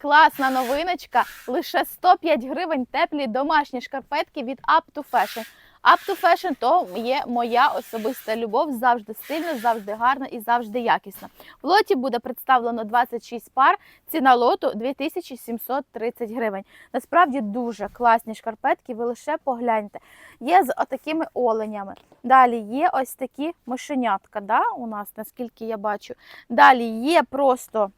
Класна новиночка. Лише 105 гривень теплі домашні шкарпетки від Up to Fashion. Up to Fashion то є моя особиста любов. Завжди стильна, завжди гарна і завжди якісна. В лоті буде представлено 26 пар. Ціна лоту 2730 гривень. Насправді дуже класні шкарпетки. Ви лише погляньте. Є з отакими оленями. Далі є ось такі мишенятка. Да, у нас, наскільки я бачу. Далі є просто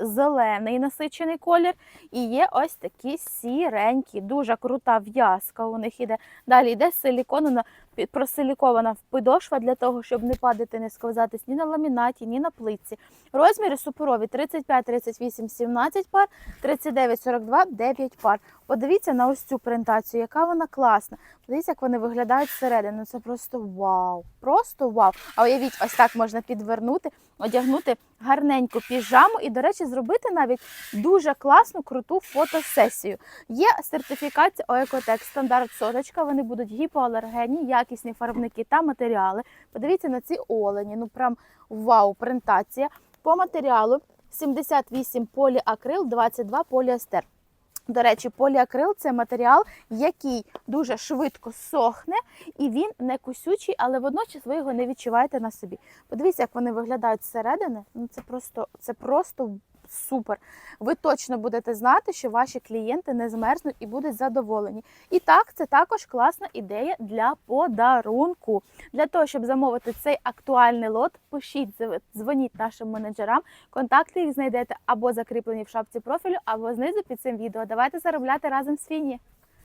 зелений насичений колір. І є ось такі сіренькі, дуже крута в'язка у них іде. Далі йде силіконована, пі- просилікована підошва для того, щоб не падати, не сковзатись ні на ламінаті, ні на плитці. Розміри суперові 35, 38, 17 пар, 39, 42, 9 пар. Подивіться на ось цю презентацію, яка вона класна. Подивіться, як вони виглядають зсередини. Ну, Це просто вау! Просто вау! А уявіть, ось так можна підвернути, одягнути гарненьку піжаму і, до речі, зробити навіть дуже класну, круту фотосесію. Є сертифікація ОЕКОТЕК стандарт соточка. Вони будуть гіпоалергенні, якісні фарбники та матеріали. Подивіться на ці олені. Ну прям вау, презентація. По матеріалу 78 поліакрил, 22 поліестер. До речі, поліакрил це матеріал, який дуже швидко сохне, і він не кусючий, але водночас ви його не відчуваєте на собі. Подивіться, як вони виглядають зсередини. Ну це просто це просто супер. Ви точно будете знати, що ваші клієнти не змерзнуть і будуть задоволені. І так, це також класна ідея для подарунку. Для того, щоб замовити цей актуальний лот, пишіть, дзвоніть- нашим менеджерам. Контакти їх знайдете або закріплені в шапці профілю, або знизу під цим відео. Давайте заробляти разом з Фіні.